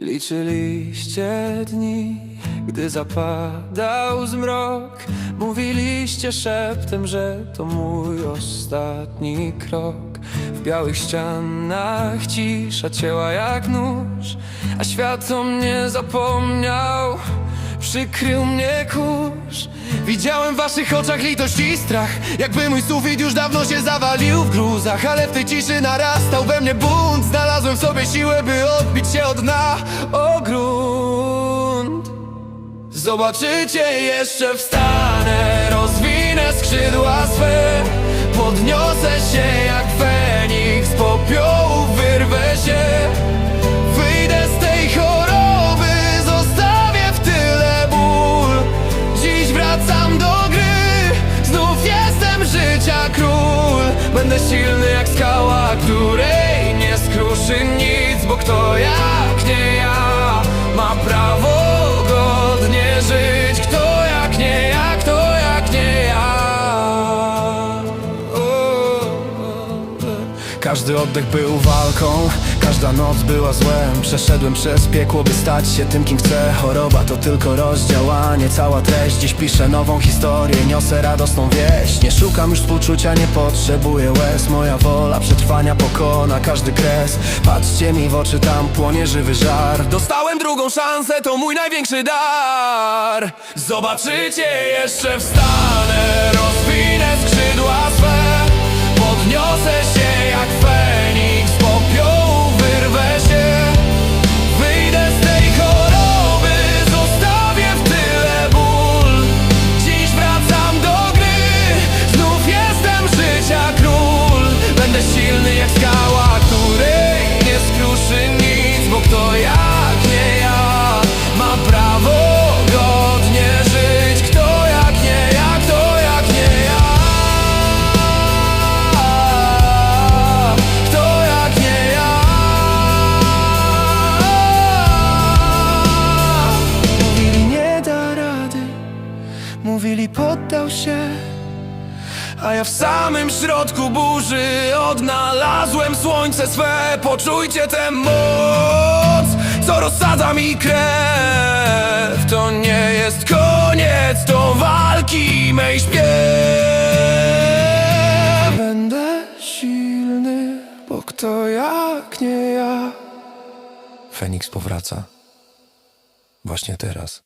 Liczyliście dni, gdy zapadał zmrok. Mówiliście szeptem, że to mój ostatni krok. W białych ścianach cisza cięła jak nóż A świat o mnie zapomniał Przykrył mnie kurz. Widziałem w waszych oczach litość i strach. Jakby mój sufit już dawno się zawalił w gruzach Ale w tej ciszy narastał we mnie bunt. Znalazłem w sobie siłę, by odbić się od dna. O grunt. Zobaczycie, jeszcze wstanę Rozwinę skrzydła swe Podniosę się Będę silny jak skała Której nie skruszy nic Bo kto jak nie ja Każdy oddech był walką, każda noc była złem. Przeszedłem przez piekło, by stać się tym, kim chcę. Choroba to tylko rozdział, a nie cała treść. Dziś piszę nową historię, niosę radosną wieść. Nie szukam już współczucia, nie potrzebuję łez. Moja wola przetrwania pokona każdy kres. Patrzcie mi w oczy, tam płonie żywy żar. Dostałem drugą szansę, to mój największy dar. Zobaczycie, jeszcze wstanę Mówili poddał się. A ja w samym środku burzy odnalazłem słońce swe. Poczujcie tę moc, co rozsadza mi krew. To nie jest koniec, to walki mej śpiew. Będę silny, bo kto jak nie ja? Feniks powraca. Właśnie teraz.